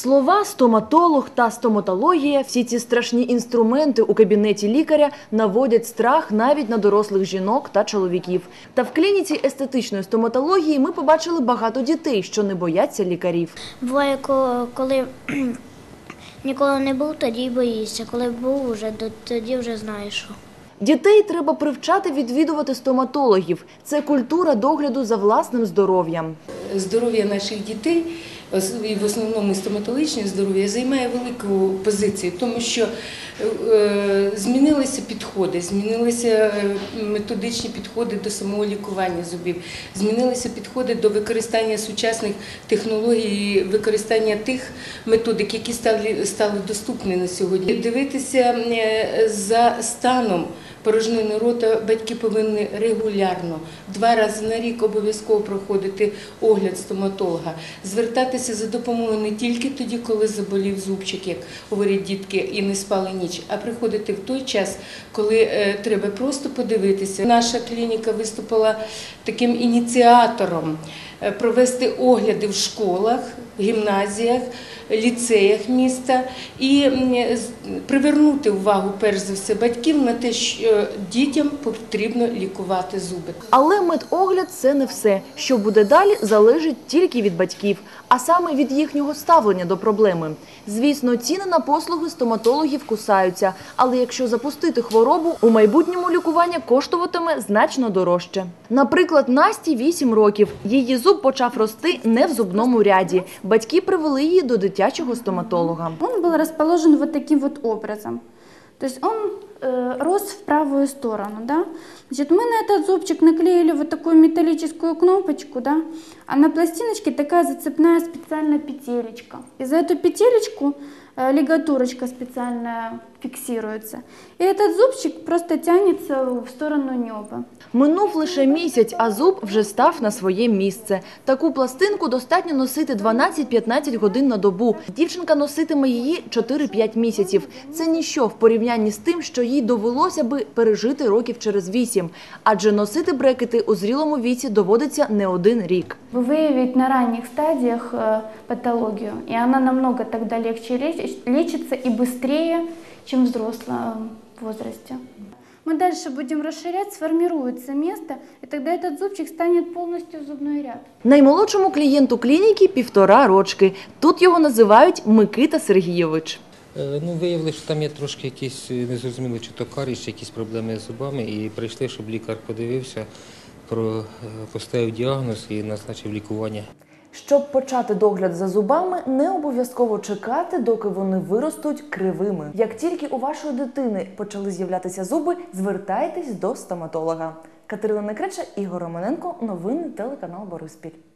Слова стоматолог та стоматологія, всі ці страшні інструменти у кабінеті лікаря наводять страх навіть на дорослих жінок та чоловіків. Та в клініці естетичної стоматології ми побачили багато дітей, що не бояться лікарів. Буває, коли ніколи не був, тоді боїшся. Коли був, уже, тоді вже знаєш. Дітей треба привчати відвідувати стоматологів. Це культура догляду за власним здоров'ям. здоров'я наших дітей, і в основному стоматологічне здоров'я, займає велику позицію, тому що е, змінилися підходи, змінилися е, методичні підходи до самого лікування зубів, змінилися підходи до використання сучасних технологій, використання тих методик, які стали, доступні на сьогодні. Дивитися е, за станом. Порожнини рота батьки повинні регулярно, два рази на рік обов'язково проходити огляд стоматолога, звертатися за допомогою не тільки тоді, коли заболів зубчик, як говорять дітки, і не спали ніч, а приходити в той час, коли е, треба просто подивитися. Наша клініка виступила таким ініціатором е, провести огляди в школах, гімназіях, ліцеях міста і привернути увагу перш за все батьків на те, що дітям потрібно лікувати зуби. Але медогляд це не все. Що буде далі, залежить тільки від батьків, а саме від їхнього ставлення до проблеми. Звісно, ціни на послуги стоматологів кусаються, але якщо запустити хворобу, у майбутньому лікування коштуватиме значно дорожче. Наприклад, Насті 8 років. Її зуб почав рости не в зубному ряді. Батьки привели її до дитячого стоматолога. Он был расположен вот таким вот образом. То есть он э, рос в правую сторону, да. Значит, мы на этот зубчик наклеили вот такую металлическую кнопочку, да, а на пластиночке такая зацепная специальная петелечка. И за эту петелечку лигатурочка специальная фиксируется. И этот зубчик просто тянется в сторону неба. Минув лише місяць, а зуб вже став на своє місце. Таку пластинку достатньо носити 12-15 годин на добу. Дівчинка носитиме її 4-5 місяців. Це ніщо в порівнянні з тим, що їй довелося би пережити років через 8. Адже носити брекети у зрілому віці доводиться не один рік. выявить на ранних стадиях э, патологию, и она намного тогда легче леч- лечится и быстрее, чем в взрослом возрасте. Мы дальше будем расширять, сформируется место, и тогда этот зубчик станет полностью зубной ряд. Наймолодшому клієнту клініки півтора рочки. Тут його називають Микита Сергійович. Е, Ну, виявили, що там є трошки якісь е, незрозуміло, чи то каріс, чи якісь проблеми з зубами, і прийшли, щоб лікар подивився, про, е, поставив діагноз і назначив лікування. Щоб почати догляд за зубами, не обов'язково чекати, доки вони виростуть кривими. Як тільки у вашої дитини почали з'являтися зуби, звертайтесь до стоматолога. Катерина Некреча, Ігор Романенко, новини телеканал Бориспіль.